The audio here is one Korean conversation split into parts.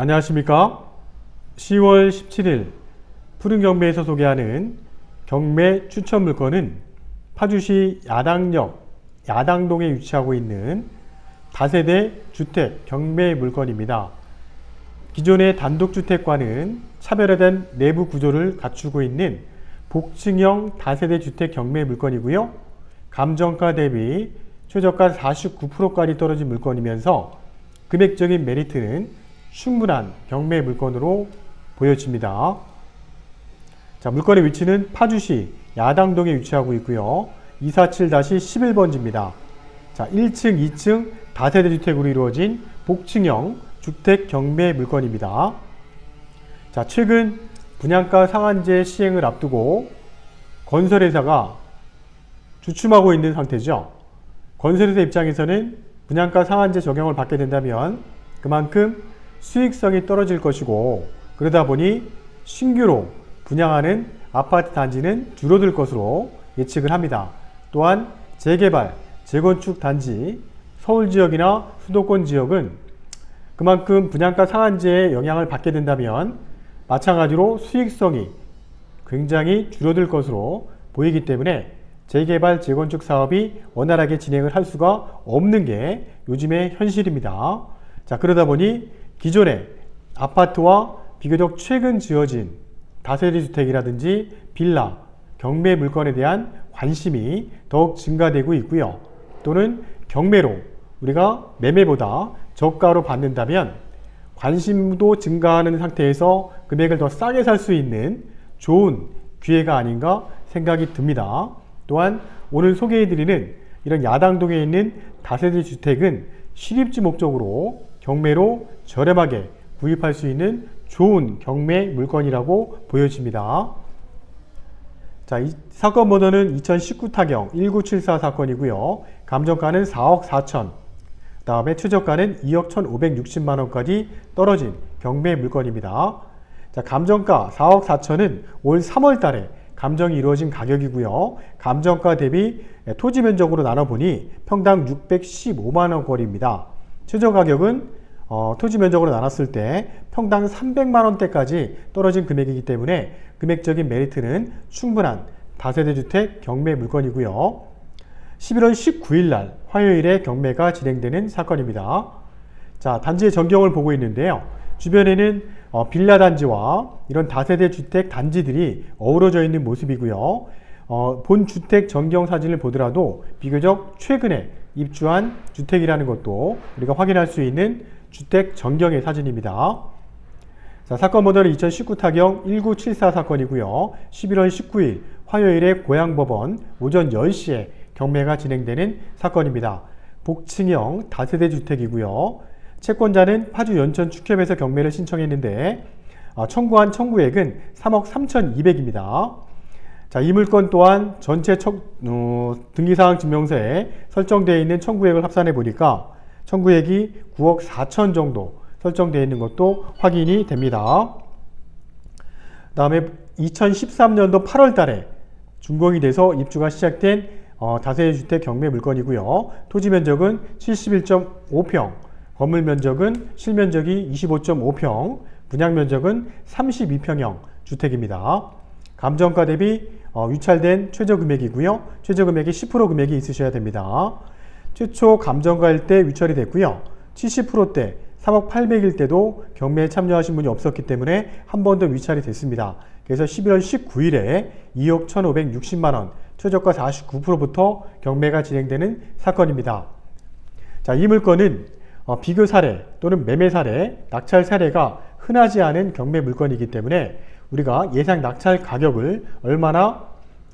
안녕하십니까. 10월 17일 푸른 경매에서 소개하는 경매 추천 물건은 파주시 야당역 야당동에 위치하고 있는 다세대 주택 경매 물건입니다. 기존의 단독주택과는 차별화된 내부 구조를 갖추고 있는 복층형 다세대 주택 경매 물건이고요. 감정가 대비 최저가 49%까지 떨어진 물건이면서 금액적인 메리트는 충분한 경매 물건으로 보여집니다. 자, 물건의 위치는 파주시 야당동에 위치하고 있고요. 247-11번지입니다. 자, 1층, 2층 다세대 주택으로 이루어진 복층형 주택 경매 물건입니다. 자, 최근 분양가 상한제 시행을 앞두고 건설회사가 주춤하고 있는 상태죠. 건설회사 입장에서는 분양가 상한제 적용을 받게 된다면 그만큼 수익성이 떨어질 것이고 그러다 보니 신규로 분양하는 아파트 단지는 줄어들 것으로 예측을 합니다. 또한 재개발, 재건축 단지, 서울 지역이나 수도권 지역은 그만큼 분양가 상한제의 영향을 받게 된다면 마찬가지로 수익성이 굉장히 줄어들 것으로 보이기 때문에 재개발, 재건축 사업이 원활하게 진행을 할 수가 없는 게 요즘의 현실입니다. 자, 그러다 보니 기존의 아파트와 비교적 최근 지어진 다세대 주택이라든지 빌라, 경매 물건에 대한 관심이 더욱 증가되고 있고요. 또는 경매로 우리가 매매보다 저가로 받는다면 관심도 증가하는 상태에서 금액을 더 싸게 살 수 있는 좋은 기회가 아닌가 생각이 듭니다. 또한 오늘 소개해드리는 이런 야당동에 있는 다세대 주택은 실입지 목적으로 경매로 저렴하게 구입할 수 있는 좋은 경매 물건이라고 보여집니다. 자, 이 사건 번호는 2019 타경 1974 사건이고요. 감정가는 4억 4천, 다음에 최저가는 2억 1,560만 원까지 떨어진 경매 물건입니다. 자, 감정가 4억 4천은 올 3월 달에 감정이 이루어진 가격이고요. 감정가 대비 토지 면적으로 나눠보니 평당 615만 원 거리입니다. 최저 가격은 어, 토지 면적으로 나눴을 때 평당 300만 원대까지 떨어진 금액이기 때문에 금액적인 메리트는 충분한 다세대 주택 경매 물건이고요. 11월 19일 날 화요일에 경매가 진행되는 사건입니다. 자, 단지의 전경을 보고 있는데요. 주변에는 어, 빌라 단지와 이런 다세대 주택 단지들이 어우러져 있는 모습이고요. 어, 본 주택 전경 사진을 보더라도 비교적 최근에 입주한 주택이라는 것도 우리가 확인할 수 있는 주택 전경의 사진입니다. 자, 사건 번호는 2019 타경 1974 사건이고요. 11월 19일 화요일에 고양법원 오전 10시에 경매가 진행되는 사건입니다. 복층형 다세대 주택이고요. 채권자는 파주 연천 축협에서 경매를 신청했는데 어, 청구한 청구액은 3억 3,200입니다. 자, 이 물건 또한 전체 청, 어, 등기사항 증명서에 설정되어 있는 청구액을 합산해 보니까 청구액이 9억 4천 정도 설정되어 있는 것도 확인이 됩니다. 다음에 2013년도 8월 달에 준공이 돼서 입주가 시작된 어, 다세대 주택 경매 물건이고요. 토지 면적은 71.5평, 건물 면적은 실면적이 25.5평, 분양 면적은 32평형 주택입니다. 감정가 대비 어, 유찰된 최저 금액이고요. 최저 금액이 10% 금액이 있으셔야 됩니다. 최초 감정가일 때 유찰이 됐고요. 70%대 3억 800일 때도 경매에 참여하신 분이 없었기 때문에 한 번 더 위찰이 됐습니다. 그래서 11월 19일에 2억 1,560만 원, 최저가 49%부터 경매가 진행되는 사건입니다. 자, 이 물건은 어, 비교 사례 또는 매매 사례, 낙찰 사례가 흔하지 않은 경매 물건이기 때문에 우리가 예상 낙찰 가격을 얼마나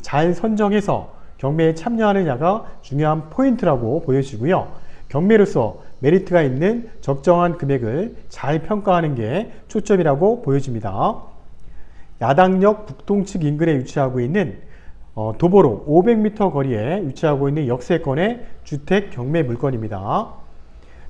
잘 선정해서 경매에 참여하느냐가 중요한 포인트라고 보여지고요. 경매로서 메리트가 있는 적정한 금액을 잘 평가하는 게 초점이라고 보여집니다. 야당역 북동측 인근에 위치하고 있는 어, 도보로 500m 거리에 위치하고 있는 역세권의 주택 경매 물건입니다.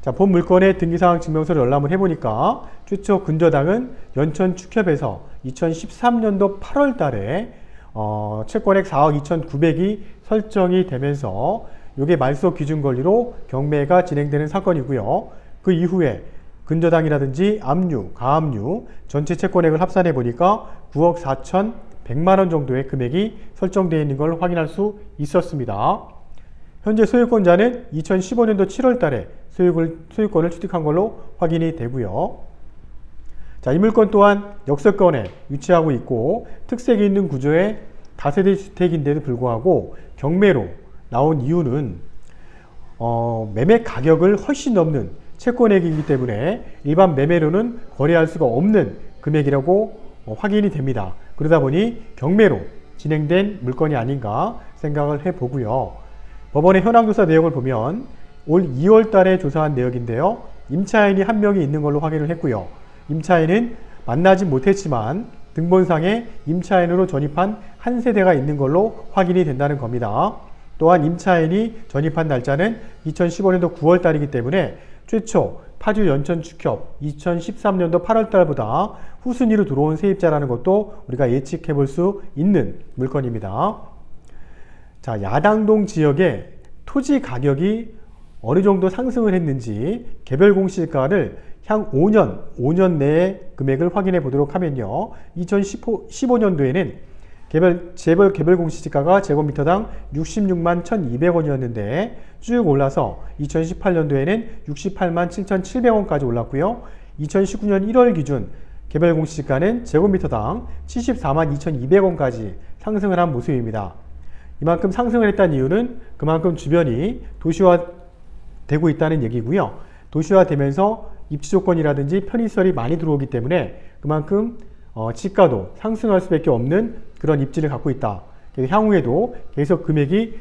자, 본 물건의 등기사항 증명서를 열람을 해보니까 최초 근저당은 연천 축협에서 2013년도 8월 달에 어, 채권액 4억 2,900이 설정이 되면서 이게 말소 기준 권리로 경매가 진행되는 사건이고요. 그 이후에 근저당이라든지 압류, 가압류 전체 채권액을 합산해 보니까 9억 4,100만 원 정도의 금액이 설정되어 있는 걸 확인할 수 있었습니다. 현재 소유권자는 2015년도 7월 달에 소유를, 소유권을 취득한 걸로 확인이 되고요. 자, 이 물건 또한 역세권에 위치하고 있고 특색이 있는 구조의 다세대 주택인데도 불구하고 경매로 나온 이유는 어, 매매 가격을 훨씬 넘는 채권액이기 때문에 일반 매매로는 거래할 수가 없는 금액이라고 어, 확인이 됩니다. 그러다 보니 경매로 진행된 물건이 아닌가 생각을 해보고요. 법원의 현황조사 내역을 보면 올 2월 달에 조사한 내역인데요. 임차인이 한 명이 있는 걸로 확인을 했고요. 임차인은 만나지 못했지만 등본상에 임차인으로 전입한 한 세대가 있는 걸로 확인이 된다는 겁니다. 또한 임차인이 전입한 날짜는 2015년도 9월 달이기 때문에 최초 파주 연천 축협 2013년도 8월 달보다 후순위로 들어온 세입자라는 것도 우리가 예측해 볼 수 있는 물건입니다. 자, 야당동 지역의 토지 가격이 어느 정도 상승을 했는지 개별 공시가를 향 5년, 5년 내에 금액을 확인해 보도록 하면요. 2015년도에는 개별, 재벌 개별 공시지가가 제곱미터당 66만 1,200원이었는데 쭉 올라서 2018년도에는 68만 7,700원까지 올랐고요. 2019년 1월 기준 개별 공시지가는 제곱미터당 74만 2,200원까지 상승을 한 모습입니다. 이만큼 상승을 했다는 이유는 그만큼 주변이 도시화되고 있다는 얘기고요. 도시화되면서 입지 조건이라든지 편의시설이 많이 들어오기 때문에 그만큼 어, 지가도 상승할 수밖에 없는 그런 입지를 갖고 있다. 향후에도 계속 금액이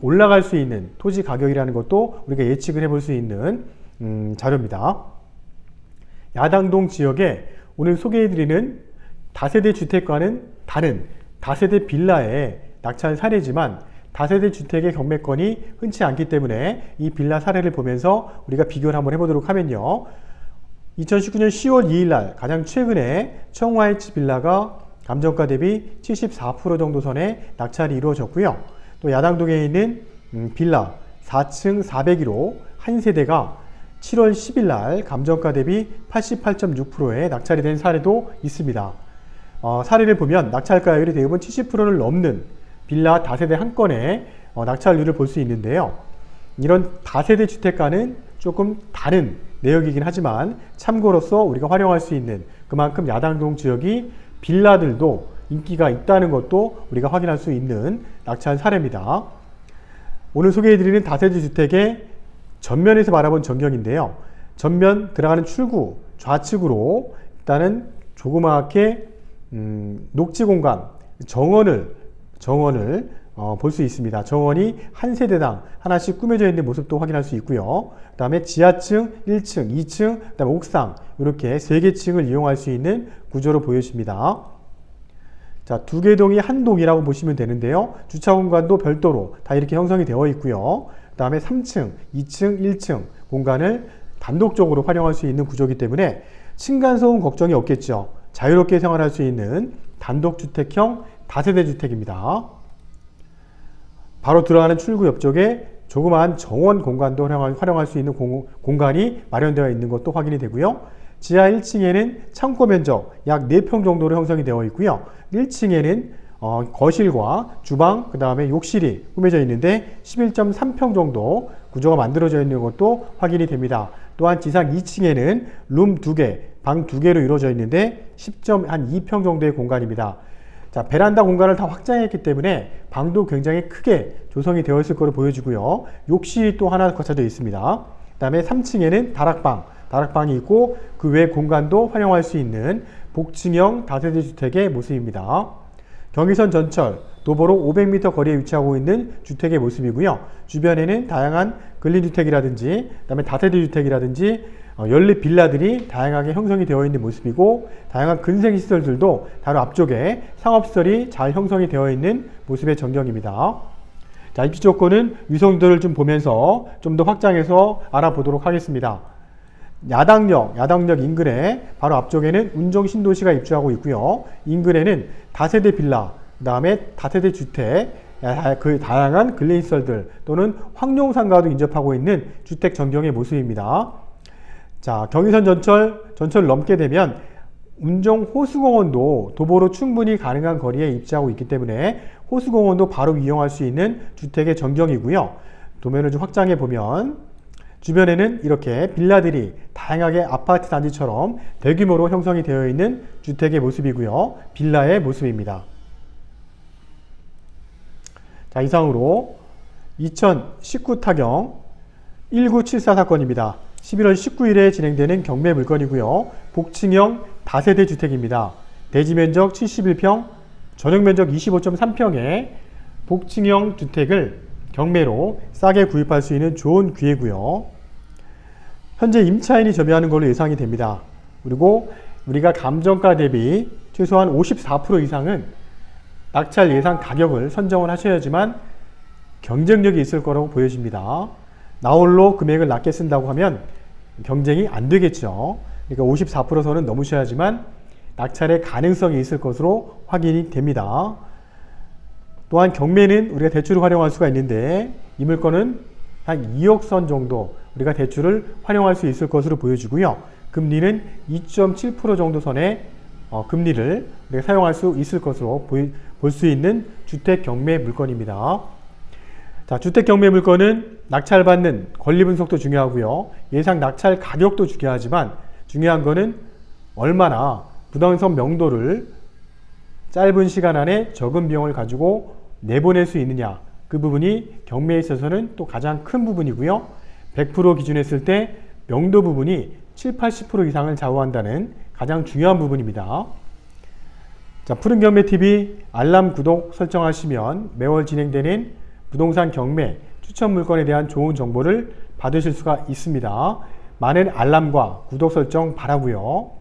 올라갈 수 있는 토지 가격이라는 것도 우리가 예측을 해볼 수 있는 음, 자료입니다. 야당동 지역에 오늘 소개해드리는 다세대 주택과는 다른 다세대 빌라의 낙찰 사례지만 다세대 주택의 경매권이 흔치 않기 때문에 이 빌라 사례를 보면서 우리가 비교를 한번 해보도록 하면요. 2019년 10월 2일 날 가장 최근에 청와이츠 빌라가 감정가 대비 74% 정도 선에 낙찰이 이루어졌고요. 또 야당동에 있는 음, 빌라 4층 401호 한 세대가 7월 10일 날 감정가 대비 88.6%에 낙찰이 된 사례도 있습니다. 어, 사례를 보면 낙찰가율이 대부분 70%를 넘는 빌라 다세대 한 건의 어, 낙찰률을 볼 수 있는데요. 이런 다세대 주택가는 조금 다른 내역이긴 하지만 참고로서 우리가 활용할 수 있는 그만큼 야당동 지역이 빌라들도 인기가 있다는 것도 우리가 확인할 수 있는 낙찰 사례입니다. 오늘 소개해드리는 다세대 주택의 전면에서 바라본 전경인데요. 전면 들어가는 출구 좌측으로 일단은 조그맣게 음, 녹지 공간 정원을 정원을 어, 볼 수 있습니다. 정원이 한 세대당 하나씩 꾸며져 있는 모습도 확인할 수 있고요. 그 다음에 지하층 1층, 2층, 그 다음에 옥상 이렇게 세 개 층을 이용할 수 있는 구조로 보여집니다. 자, 두 개 동이 한 동이라고 보시면 되는데요. 주차 공간도 별도로 다 이렇게 형성이 되어 있고요. 그 다음에 3층, 2층, 1층 공간을 단독적으로 활용할 수 있는 구조이기 때문에 층간소음 걱정이 없겠죠. 자유롭게 생활할 수 있는 단독주택형 다세대 주택입니다. 바로 들어가는 출구 옆쪽에 조그마한 정원 공간도 활용할 수 있는 공, 간이 마련되어 있는 것도 확인이 되고요. 지하 1층에는 창고 면적 약 4평 정도로 형성이 되어 있고요. 1층에는 어, 거실과 주방, 그 다음에 욕실이 꾸며져 있는데 11.3평 정도 구조가 만들어져 있는 것도 확인이 됩니다. 또한 지상 2층에는 룸 2개, 방 2개로 이루어져 있는데 10.2평 정도의 공간입니다. 자, 베란다 공간을 다 확장했기 때문에 방도 굉장히 크게 조성이 되어 있을 것으로 보여지고요. 욕실이 또 하나 거쳐져 있습니다. 그 다음에 3층에는 다락방, 다락방이 있고 그 외 공간도 활용할 수 있는 복층형 다세대 주택의 모습입니다. 경의선 전철, 도보로 500m 거리에 위치하고 있는 주택의 모습이고요. 주변에는 다양한 근린주택이라든지, 그 다음에 다세대 주택이라든지, 어, 연립 빌라들이 다양하게 형성이 되어 있는 모습이고 다양한 근생 시설들도 바로 앞쪽에 상업시설이 잘 형성이 되어 있는 모습의 전경입니다. 자, 입지 조건은 위성들을 좀 보면서 좀 더 확장해서 알아보도록 하겠습니다. 야당역, 야당역 인근에 바로 앞쪽에는 운정 신도시가 입주하고 있고요. 인근에는 다세대 빌라, 그 다음에 다세대 주택, 그 다양한 근린시설들 또는 황룡상가도 인접하고 있는 주택 전경의 모습입니다. 자, 경의선 전철, 전철을 넘게 되면 운정 호수공원도 도보로 충분히 가능한 거리에 입지하고 있기 때문에 호수공원도 바로 이용할 수 있는 주택의 전경이고요. 도면을 좀 확장해 보면 주변에는 이렇게 빌라들이 다양하게 아파트 단지처럼 대규모로 형성이 되어 있는 주택의 모습이고요. 빌라의 모습입니다. 자, 이상으로 2019 타경 1974 사건입니다. 11월 19일에 진행되는 경매 물건이고요. 복층형 다세대 주택입니다. 대지 면적 71평, 전용 면적 25.3평의 복층형 주택을 경매로 싸게 구입할 수 있는 좋은 기회고요. 현재 임차인이 점유하는 걸로 예상이 됩니다. 그리고 우리가 감정가 대비 최소한 54% 이상은 낙찰 예상 가격을 선정을 하셔야지만 경쟁력이 있을 거라고 보여집니다. 나홀로 금액을 낮게 쓴다고 하면 경쟁이 안 되겠죠. 그러니까 54%선은 넘으셔야지만 낙찰의 가능성이 있을 것으로 확인이 됩니다. 또한 경매는 우리가 대출을 활용할 수가 있는데 이 물건은 한 2억 선 정도 우리가 대출을 활용할 수 있을 것으로 보여지고요. 금리는 2.7% 정도 선의 어, 금리를 우리가 사용할 수 있을 것으로 볼 수 있는 주택 경매 물건입니다. 자, 주택 경매 물건은 낙찰받는 권리 분석도 중요하고요. 예상 낙찰 가격도 중요하지만 중요한 거는 얼마나 부동산 명도를 짧은 시간 안에 적은 비용을 가지고 내보낼 수 있느냐. 그 부분이 경매에 있어서는 또 가장 큰 부분이고요. 100% 기준했을 때 명도 부분이 7, 80% 이상을 좌우한다는 가장 중요한 부분입니다. 자, 푸른 경매 TV 알람 구독 설정하시면 매월 진행되는 부동산 경매 추천 물건에 대한 좋은 정보를 받으실 수가 있습니다. 많은 알람과 구독 설정 바라고요.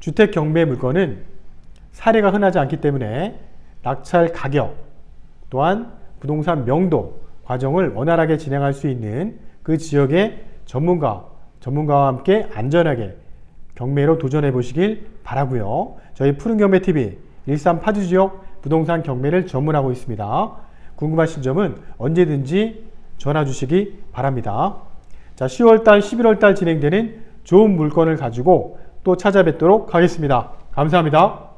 주택 경매 물건은 사례가 흔하지 않기 때문에 낙찰 가격 또한 부동산 명도 과정을 원활하게 진행할 수 있는 그 지역의 전문가 전문가와 함께 안전하게 경매로 도전해 보시길 바라고요. 저희 푸른 경매 TV 일산 파주 지역 부동산 경매를 전문하고 있습니다. 궁금하신 점은 언제든지 전화 주시기 바랍니다. 자, 10월달, 11월달 진행되는 좋은 물건을 가지고 또 찾아뵙도록 하겠습니다. 감사합니다.